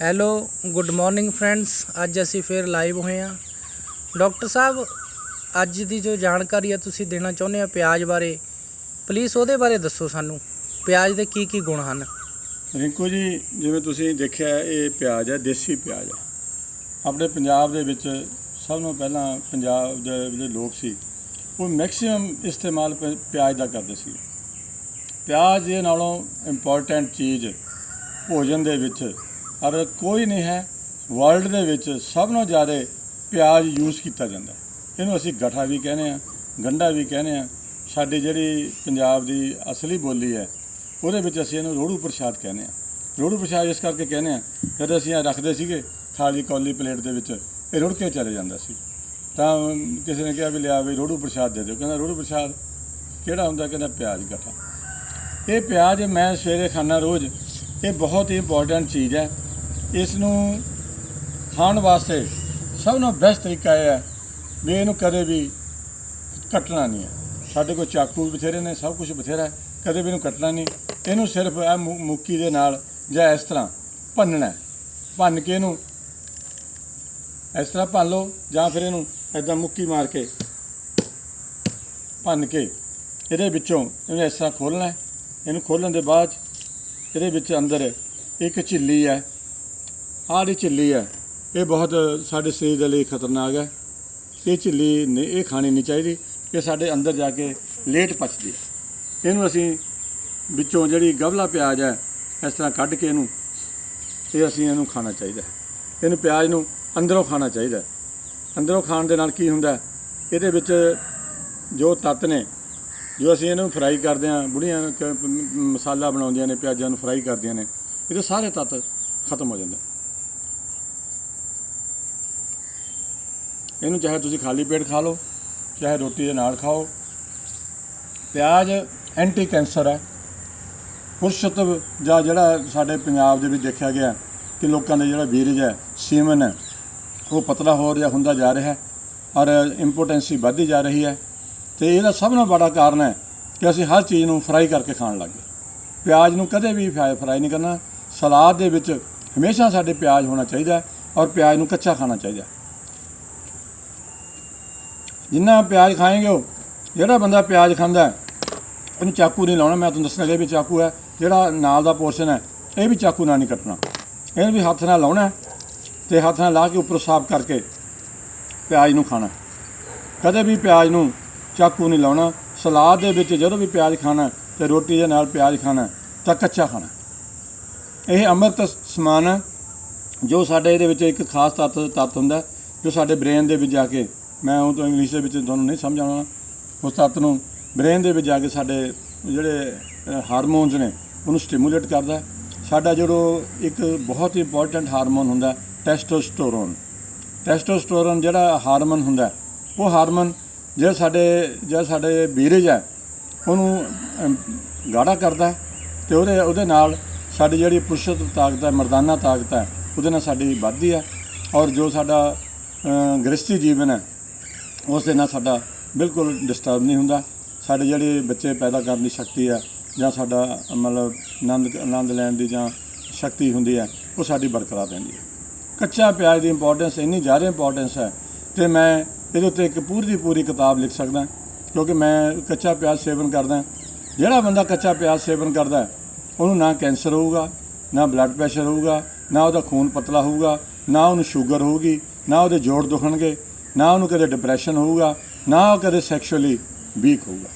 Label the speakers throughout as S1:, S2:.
S1: Hello good morning friends ਅੱਜ ਅਸੀਂ ਫੇਰ ਲਾਈਵ ਹੋਏ ਹਾਂ। ਡਾਕਟਰ ਸਾਹਿਬ, ਅੱਜ ਦੀ ਜੋ ਜਾਣਕਾਰੀ ਆ ਤੁਸੀਂ ਦੇਣਾ ਚਾਹੁੰਦੇ ਆ ਪਿਆਜ਼ ਬਾਰੇ ਪਲੀਜ਼ ਉਹਦੇ ਬਾਰੇ ਦੱਸੋ ਸਾਨੂੰ। ਪਿਆਜ਼ ਦੇ ਕੀ ਕੀ ਗੁਣ ਹਨ?
S2: ਰਿੰਕੂ ਜੀ, ਜਿਵੇਂ ਤੁਸੀਂ ਦੇਖਿਆ, ਇਹ ਪਿਆਜ਼ ਹੈ ਦੇਸੀ ਪਿਆਜ਼ ਹੈ ਆਪਣੇ ਪੰਜਾਬ ਦੇ ਵਿੱਚ ਸਭ ਤੋਂ ਪਹਿਲਾਂ ਪੰਜਾਬ ਦੇ ਜਿਹੜੇ ਲੋਕ ਸੀ, ਉਹ ਮੈਕਸਿਮਮ ਇਸਤੇਮਾਲ ਪ- ਪਿਆਜ਼ ਦਾ ਕਰਦੇ ਸੀ। ਪਿਆਜ਼ ਦੇ ਨਾਲੋਂ ਇੰਪੋਰਟੈਂਟ ਚੀਜ਼ ਭੋਜਨ ਦੇ ਵਿੱਚ ਅਰ ਕੋਈ ਨਹੀਂ ਹੈ ਵਰਲਡ ਦੇ ਵਿੱਚ ਸਭ ਤੋਂ ਜ਼ਿਆਦਾ ਪਿਆਜ਼ ਯੂਜ਼ ਕੀਤਾ ਜਾਂਦਾ ਇਹਨੂੰ ਅਸੀਂ ਗਠਾ ਵੀ ਕਹਿੰਦੇ ਆ ਗੰਡਾ ਵੀ ਕਹਿੰਦੇ ਆ ਸਾਡੀ ਜਿਹੜੀ ਪੰਜਾਬ ਦੀ ਅਸਲੀ ਬੋਲੀ ਹੈ, ਉਹਦੇ ਵਿੱਚ ਅਸੀਂ ਇਹਨੂੰ ਰੋੜੂ ਪ੍ਰਸ਼ਾਦ ਕਹਿੰਦੇ ਆ ਰੋੜੂ ਪ੍ਰਸ਼ਾਦ ਇਸ ਕਰਕੇ ਕਹਿੰਦੇ ਆ ਜਦੋਂ ਅਸੀਂ ਇਹ ਰੱਖਦੇ ਸੀਗੇ, ਥਾਲੀ ਕੌਲੀ ਪਲੇਟ ਦੇ ਵਿੱਚ, ਇਹ ਰੁੜ ਕੇ ਚਲੇ ਜਾਂਦਾ ਸੀ। ਤਾਂ ਕਿਸੇ ਨੇ ਕਿਹਾ ਵੀ ਲਿਆ ਵੀ ਰੋੜੂ ਪ੍ਰਸ਼ਾਦ ਦੇ ਦਿਓ। ਕਹਿੰਦਾ ਰੋੜੂ ਪ੍ਰਸ਼ਾਦ ਕਿਹੜਾ ਹੁੰਦਾ? ਕਹਿੰਦਾ ਪਿਆਜ਼ ਗਠਾ। ਇਹ ਪਿਆਜ਼ ਮੈਂ ਸਵੇਰੇ ਖਾਣਾ ਰੋਜ਼। ਇਹ ਬਹੁਤ ਹੀ ਇੰਪੋਰਟੈਂਟ ਚੀਜ਼ ਹੈ। ਇਸ ਨੂੰ ਖਾਣ ਵਾਸਤੇ ਸਭ ਤੋਂ ਬੈਸਟ ਤਰੀਕਾ ਇਹ ਹੈ ਵੀ ਇਹਨੂੰ ਕਦੇ ਵੀ ਕੱਟਣਾ ਨਹੀਂ ਹੈ। ਸਾਡੇ ਕੋਲ ਚਾਕੂ ਵੀ ਬਥੇਰੇ ਨੇ, ਸਭ ਕੁਝ ਬਥੇਰਾ ਹੈ। ਕਦੇ ਵੀ ਇਹਨੂੰ ਕੱਟਣਾ ਨਹੀਂ। ਇਹਨੂੰ ਸਿਰਫ ਇਹ ਮੁੱਕੀ ਦੇ ਨਾਲ ਜਾਂ ਇਸ ਤਰ੍ਹਾਂ ਭੰਨਣਾ ਭੰਨ ਕੇ ਇਹਨੂੰ ਇਸ ਤਰ੍ਹਾਂ ਭੰਨ ਲਓ ਜਾਂ ਫਿਰ ਇਹਨੂੰ ਐਦਾਂ ਮੁੱਕੀ ਮਾਰ ਕੇ ਭੰਨ ਕੇ ਇਹਦੇ ਵਿੱਚੋਂ ਇਹਨੂੰ ਇਸ ਤਰ੍ਹਾਂ ਖੋਲ੍ਹਣਾ ਇਹਨੂੰ ਖੋਲ੍ਹਣ ਦੇ ਬਾਅਦ 'ਚ ਇਹਦੇ ਵਿੱਚ ਅੰਦਰ ਇੱਕ ਝਿੱਲੀ ਹੈ। ਆਹ ਜਿਹੜੀ ਝਿੱਲੀ ਹੈ, ਇਹ ਬਹੁਤ ਸਾਡੇ ਸਰੀਰ ਦੇ ਲਈ ਖਤਰਨਾਕ ਹੈ। ਇਹ ਝਿੱਲੀ ਨਹੀਂ, ਇਹ ਖਾਣੀ ਨਹੀਂ ਚਾਹੀਦੀ। ਇਹ ਸਾਡੇ ਅੰਦਰ ਜਾ ਕੇ ਲੇਟ ਪਚਦੀ ਹੈ। ਇਹਨੂੰ ਅਸੀਂ ਵਿੱਚੋਂ ਜਿਹੜੀ ਗਵਲਾ ਪਿਆਜ਼ ਹੈ, ਇਸ ਤਰ੍ਹਾਂ ਕੱਢ ਕੇ ਇਹਨੂੰ, ਇਹ ਅਸੀਂ ਇਹਨੂੰ ਖਾਣਾ ਚਾਹੀਦਾ ਇਹਨੂੰ ਪਿਆਜ਼ ਨੂੰ ਅੰਦਰੋਂ ਖਾਣਾ ਚਾਹੀਦਾ ਅੰਦਰੋਂ ਖਾਣ ਦੇ ਨਾਲ ਕੀ ਹੁੰਦਾ ਇਹਦੇ ਵਿੱਚ ਜੋ ਤੱਤ ਨੇ, ਜੋ ਅਸੀਂ ਇਹਨੂੰ ਫਰਾਈ ਕਰਦੇ ਹਾਂ, ਬੁੜੀਆਂ ਮਸਾਲਾ ਬਣਾਉਂਦੀਆਂ ਨੇ, ਪਿਆਜ਼ਾਂ ਨੂੰ ਫਰਾਈ ਕਰਦੀਆਂ ਨੇ, ਇਹਦੇ ਸਾਰੇ ਤੱਤ ਖਤਮ ਹੋ ਜਾਂਦੇ ਇਹਨੂੰ ਚਾਹੇ ਤੁਸੀਂ ਖਾਲੀ ਪੇਟ ਖਾ ਲਓ, ਚਾਹੇ ਰੋਟੀ ਦੇ ਨਾਲ ਖਾਓ। ਪਿਆਜ਼ ਐਂਟੀ ਕੈਂਸਰ ਹੈ। ਪੁਰਸ਼ਤਵ ਜਾਂ ਜਿਹੜਾ ਸਾਡੇ ਪੰਜਾਬ ਦੇ ਵਿੱਚ ਦੇਖਿਆ ਗਿਆ ਕਿ ਲੋਕਾਂ ਦਾ ਜਿਹੜਾ ਵੀਰਜ ਹੈ, ਸੀਮਨ ਹੈ, ਉਹ ਪਤਲਾ ਹੋ ਰਿਹਾ, ਹੁੰਦਾ ਜਾ ਰਿਹਾ ਹੈ ਔਰ ਇੰਪੋਟੈਂਸੀ ਵੱਧਦੀ ਜਾ ਰਹੀ ਹੈ। ਤੇ ਇਹਦਾ ਸਭ ਤੋਂ ਬੜਾ ਕਾਰਨ ਹੈ ਕਿ ਅਸੀਂ ਹਰ ਚੀਜ਼ ਨੂੰ ਫਰਾਈ ਕਰਕੇ ਖਾਣ ਲੱਗ ਗਏ। ਪਿਆਜ਼ ਨੂੰ ਕਦੇ ਵੀ ਫਰਾ- ਫਰਾਈ ਨਹੀਂ ਕਰਨਾ। ਸਲਾਦ ਦੇ ਵਿੱਚ ਹਮੇਸ਼ਾ ਸਾਡੇ ਪਿਆਜ਼ ਹੋਣਾ ਚਾਹੀਦਾ ਔਰ ਪਿਆਜ਼ ਨੂੰ ਕੱਚਾ ਖਾਣਾ ਚਾਹੀਦਾ ਜਿੰਨਾ ਪਿਆਜ਼ ਖਾਏਗੇ ਉਹ ਜਿਹੜਾ ਬੰਦਾ ਪਿਆਜ਼ ਖਾਂਦਾ ਹੈ, ਇਹਨੂੰ ਚਾਕੂ ਨਹੀਂ ਲਾਉਣਾ ਮੈਂ ਤੁਹਾਨੂੰ ਦੱਸਣ ਕਿ ਵੀ ਚਾਕੂ ਹੈ ਜਿਹੜਾ ਨਾਲ ਦਾ ਪੋਰਸ਼ਨ ਹੈ ਇਹ ਵੀ ਚਾਕੂ ਨਾਲ ਨਹੀਂ ਕੱਟਣਾ। ਇਹਨੂੰ ਵੀ ਹੱਥ ਨਾਲ ਲਾਉਣਾ ਹੈ ਤੇ ਹੱਥ ਨਾਲ ਲਾ ਕੇ ਉੱਪਰੋਂ ਸਾਫ਼ ਕਰਕੇ ਪਿਆਜ਼ ਨੂੰ ਖਾਣਾ ਕਦੇ ਵੀ ਪਿਆਜ਼ ਨੂੰ ਚਾਕੂ ਨਹੀਂ ਲਾਉਣਾ ਸਲਾਦ ਦੇ ਵਿੱਚ ਜਦੋਂ ਵੀ ਪਿਆਜ਼ ਖਾਣਾ ਤੇ ਰੋਟੀ ਦੇ ਨਾਲ ਪਿਆਜ਼ ਖਾਣਾ ਤਾਂ ਕੱਚਾ ਖਾਣਾ ਇਹ ਅੰਮ੍ਰਿਤ ਸਮਾਨ ਹੈ ਜੋ ਸਾਡੇ ਇਹਦੇ ਵਿੱਚ ਇੱਕ ਖਾਸ ਤੱਤ ਤੱਤ ਹੁੰਦਾ ਜੋ ਸਾਡੇ ਬ੍ਰੇਨ ਦੇ ਵਿੱਚ ਜਾ ਕੇ ਮੈਂ ਉਹ ਤੋਂ ਇੰਗਲਿਸ਼ ਦੇ ਵਿੱਚ ਤੁਹਾਨੂੰ ਨਹੀਂ ਸਮਝਾਉਣਾ। ਉਸ ਤੱਤ ਨੂੰ ਬ੍ਰੇਨ ਦੇ ਵਿੱਚ ਜਾ ਕੇ ਸਾਡੇ ਜਿਹੜੇ ਹਾਰਮੋਨਸ ਨੇ ਉਹਨੂੰ ਸਟਿਮੂਲੇਟ ਕਰਦਾ ਸਾਡਾ ਜਿਹੜਾ ਇੱਕ ਬਹੁਤ ਹੀ ਇੰਪੋਰਟੈਂਟ ਹਾਰਮੋਨ ਹੁੰਦਾ ਟੈਸਟੋਸਟੋਰਨ ਟੈਸਟੋਸਟੋਰਨ ਜਿਹੜਾ ਹਾਰਮੋਨ ਹੁੰਦਾ ਉਹ ਹਾਰਮੋਨ ਜਿਹੜਾ ਸਾਡੇ ਜਿਹੜਾ ਸਾਡੇ ਵੀਰਜ ਹੈ ਉਹਨੂੰ ਗਾੜਾ ਕਰਦਾ ਹੈ ਤੇ ਉਹਦੇ ਉਹਦੇ ਨਾਲ ਸਾਡੀ ਜਿਹੜੀ ਪੁਰਸ਼ਤ ਤਾਕਤ ਹੈ ਮਰਦਾਨਾ ਤਾਕਤ ਹੈ ਉਹਦੇ ਨਾਲ ਸਾਡੀ ਵੱਧਦੀ ਹੈ। ਔਰ ਜੋ ਸਾਡਾ ਅ, ਗ੍ਰਸਤੀ ਜੀਵਨ ਹੈ ਉਸ ਦੇ ਨਾਲ ਸਾਡਾ ਬਿਲਕੁਲ ਡਿਸਟਰਬ ਨਹੀਂ ਹੁੰਦਾ। ਸਾਡੇ ਜਿਹੜੇ ਬੱਚੇ ਪੈਦਾ ਕਰਨ ਦੀ ਸ਼ਕਤੀ ਆ, ਜਾਂ ਸਾਡਾ ਮਤਲਬ ਆਨੰਦ ਆਨੰਦ ਲੈਣ ਦੀ ਜਾਂ ਸ਼ਕਤੀ ਹੁੰਦੀ ਹੈ ਉਹ ਸਾਡੀ ਬਰਕਰਾਰ ਰਹਿੰਦੀ ਹੈ ਕੱਚਾ ਪਿਆਜ਼ ਦੀ ਇੰਪੋਰਟੈਂਸ ਇੰਨੀ ਜ਼ਿਆਦਾ ਇੰਪੋਰਟੈਂਸ ਹੈ ਤੇ ਮੈਂ ਇਹਦੇ ਉੱਤੇ ਇੱਕ ਪੂਰੀ ਦੀ ਪੂਰੀ ਕਿਤਾਬ ਲਿਖ ਸਕਦਾ ਕਿਉਂਕਿ ਮੈਂ ਕੱਚਾ ਪਿਆਜ਼ ਸੇਵਨ ਕਰਦਾ ਜਿਹੜਾ ਬੰਦਾ ਕੱਚਾ ਪਿਆਜ਼ ਸੇਵਨ ਕਰਦਾ ਉਹਨੂੰ ਨਾ ਕੈਂਸਰ ਹੋਊਗਾ, ਨਾ ਬਲੱਡ ਪ੍ਰੈਸ਼ਰ ਹੋਊਗਾ, ਨਾ ਉਹਦਾ ਖੂਨ ਪਤਲਾ ਹੋਊਗਾ, ਨਾ ਉਹਨੂੰ ਸ਼ੂਗਰ ਹੋਊਗੀ, ਨਾ ਉਹਦੇ ਜੋੜ ਦੁਖਣਗੇ। ਨਾ ਉਹਨੂੰ ਕਦੇ ਡਿਪਰੈਸ਼ਨ ਹੋਊਗਾ, ਨਾ ਉਹ ਕਦੇ ਸੈਕਸ਼ੂਅਲੀ ਵੀਕ ਹੋਊਗਾ।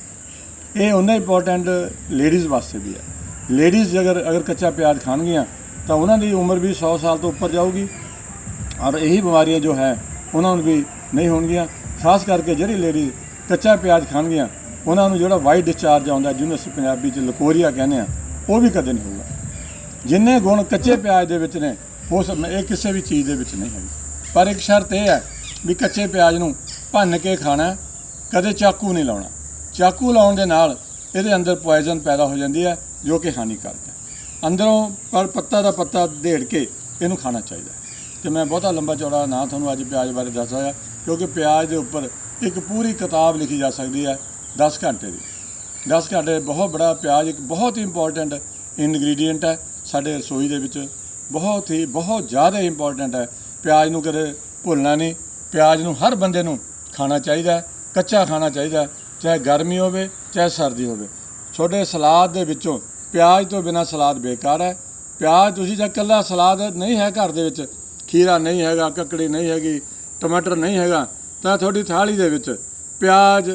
S2: ਇਹ ਉਹਨਾਂ ਇੰਪੋਰਟੈਂਟ ਲੇਡੀਜ਼ ਵਾਸਤੇ ਵੀ ਹੈ। ਲੇਡੀਜ਼ ਅਗਰ ਅਗਰ ਕੱਚਾ ਪਿਆਜ਼ ਖਾਣਗੀਆਂ, ਤਾਂ ਉਹਨਾਂ ਦੀ ਉਮਰ ਵੀ 100 ਸਾਲ ਤੋਂ ਉੱਪਰ ਜਾਊਗੀ। ਔਰ ਇਹੀ ਬਿਮਾਰੀਆਂ ਜੋ ਹੈ, ਉਹਨਾਂ ਨੂੰ ਵੀ ਨਹੀਂ ਹੋਣਗੀਆਂ। ਖਾਸ ਕਰਕੇ ਜਿਹੜੀ ਲੇਡੀ ਕੱਚਾ ਪਿਆਜ਼ ਖਾਣਗੀਆਂ, ਉਹਨਾਂ ਨੂੰ ਜਿਹੜਾ ਵਾਈਟ ਡਿਸਚਾਰਜ ਆਉਂਦਾ, ਜਿਹਨੂੰ ਅਸੀਂ ਪੰਜਾਬੀ ਚ ਲਕੋਰੀਆ ਕਹਿੰਦੇ ਆ ਉਹ ਵੀ ਕਦੇ ਨਹੀਂ ਹੋਊਗਾ। ਜਿੰਨੇ ਗੁਣ ਕੱਚੇ ਪਿਆਜ਼ ਦੇ ਵਿੱਚ ਨੇ, ਉਹ ਇਹ ਕਿਸੇ ਵੀ ਚੀਜ਼ ਦੇ ਵਿੱਚ ਨਹੀਂ ਹੈਗੇ। ਪਰ ਇੱਕ ਸ਼ਰਤ ਇਹ ਹੈ ਵੀ ਕੱਚੇ ਪਿਆਜ਼ ਨੂੰ ਭੰਨ ਕੇ ਖਾਣਾ, ਕਦੇ ਚਾਕੂ ਨਹੀਂ ਲਾਉਣਾ। ਚਾਕੂ ਲਾਉਣ ਦੇ ਨਾਲ ਇਹਦੇ ਅੰਦਰ ਪੋਇਜ਼ਨ ਪੈਦਾ ਹੋ ਜਾਂਦੀ ਹੈ, ਜੋ ਕਿ ਹਾਨੀਕਾਰਕ ਹੈ। ਅੰਦਰੋਂ ਪਰ ਪੱਤਾ ਦਾ ਪੱਤਾ ਢੇੜ ਕੇ ਇਹਨੂੰ ਖਾਣਾ ਚਾਹੀਦਾ ਹੈ। ਤੇ ਮੈਂ ਬਹੁਤਾ ਲੰਬਾ ਚੌੜਾ ਨਾ ਤੁਹਾਨੂੰ ਅੱਜ ਪਿਆਜ਼ ਬਾਰੇ ਦੱਸ ਰਿਹਾ, ਕਿਉਂਕਿ ਪਿਆਜ਼ ਦੇ ਉੱਪਰ ਇੱਕ ਪੂਰੀ ਕਿਤਾਬ ਲਿਖੀ ਜਾ ਸਕਦੀ ਹੈ 10 ਘੰਟੇ ਦੀ। 10 ਘੰਟੇ ਬਹੁਤ ਬੜਾ ਪਿਆਜ਼, ਇੱਕ ਬਹੁਤ ਹੀ ਇੰਪੋਰਟੈਂਟ ਇਨਗਰੀਡੀਐਂਟ ਹੈ ਸਾਡੇ ਰਸੋਈ ਦੇ ਵਿੱਚ। ਬਹੁਤ ਹੀ, ਬਹੁਤ ਜ਼ਿਆਦਾ ਇੰਪੋਰਟੈਂਟ ਹੈ। ਪਿਆਜ਼ ਨੂੰ ਕਦੇ ਭੁੱਲਣਾ ਨਹੀਂ ਪਿਆਜ਼ ਨੂੰ ਹਰ ਬੰਦੇ ਨੂੰ ਖਾਣਾ ਚਾਹੀਦਾ ਕੱਚਾ ਖਾਣਾ ਚਾਹੀਦਾ ਚਾਹੇ ਗਰਮੀ ਹੋਵੇ, ਚਾਹੇ ਸਰਦੀ ਹੋਵੇ। ਛੋਟੇ ਸਲਾਦ ਦੇ ਵਿੱਚੋਂ ਪਿਆਜ਼ ਤੋਂ ਬਿਨਾ ਸਲਾਦ ਬੇਕਾਰ ਹੈ। ਪਿਆਜ਼ ਤੁਸੀਂ ਜੇ ਇਕੱਲਾ ਸਲਾਦ ਨਹੀਂ ਹੈ ਘਰ ਦੇ ਵਿੱਚ, ਖੀਰਾ ਨਹੀਂ ਹੈਗਾ, ਕੱਕੜੀ ਨਹੀਂ ਹੈਗੀ, ਟਮਾਟਰ ਨਹੀਂ ਹੈਗਾ, ਤਾਂ ਤੁਹਾਡੀ ਥਾਲੀ ਦੇ ਵਿੱਚ ਪਿਆਜ਼,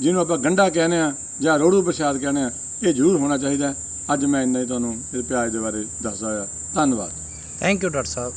S2: ਜਿਹਨੂੰ ਆਪਾਂ ਗੰਢਾ ਕਹਿੰਦੇ ਆ ਜਾਂ ਰੋੜੂ ਪ੍ਰਸ਼ਾਦ ਕਹਿੰਦੇ ਆ ਇਹ ਜ਼ਰੂਰ ਹੋਣਾ ਚਾਹੀਦਾ ਅੱਜ ਮੈਂ ਇੰਨਾ ਹੀ ਤੁਹਾਨੂੰ ਇਹ ਪਿਆਜ਼ ਦੇ ਬਾਰੇ ਦੱਸਦਾ ਹੋਇਆ। ਧੰਨਵਾਦ।
S1: Thank you doctor Sahib.